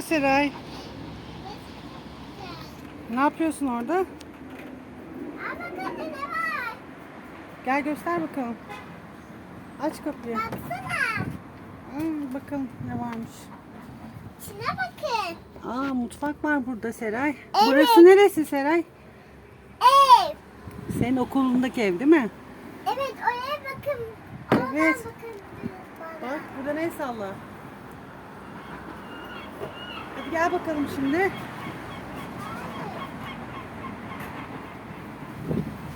Merhaba Seray. Ne yapıyorsun orada? Aa ne var? Gel göster bakalım. Aç kapıyı. Baksana. Hmm, bakalım ne varmış. Şuna bakın. Aa mutfak var burada Seray. Evet. Burası neresi Seray? Ev. Senin okulundaki ev değil mi? Evet oraya bakın. Oradan Evet. bakın. Bak buradan el salla. Gel bakalım şimdi.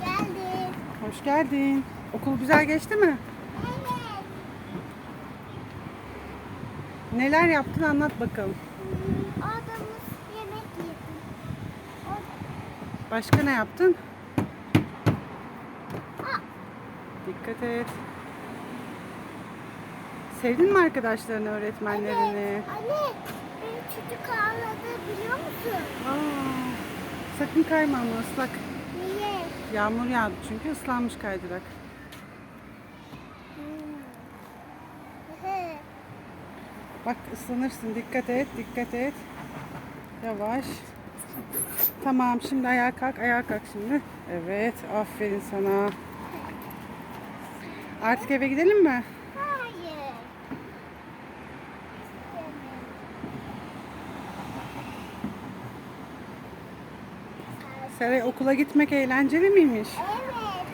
Geldi. Hoş geldin. Okul güzel geçti mi? Evet. Neler yaptın anlat bakalım. Hmm, Odamız yemek yedim. O- Başka ne yaptın? Aa, Dikkat et. Sevdin mi arkadaşlarını, öğretmenlerini? Evet. Anne çocuk ağladı biliyor musun? Aa, sakın kayma ama ıslak. Niye? Yağmur yağdı çünkü ıslanmış kaydırak. Hmm. Bak ıslanırsın. Dikkat et, dikkat et. Yavaş. Tamam şimdi ayağa kalk, ayağa kalk şimdi. Evet, aferin sana. Artık eve gidelim mi? Hayır. Seray okula gitmek eğlenceli miymiş? Evet.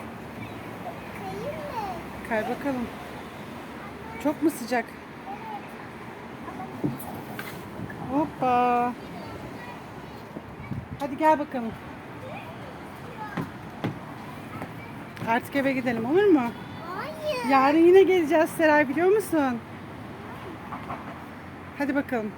Kayayım mı? Kay bakalım. Çok mu sıcak? Hoppa. Hadi gel bakalım. Artık eve gidelim olur mu? Hayır. Yarın yine geleceğiz Seray biliyor musun? Hadi bakalım.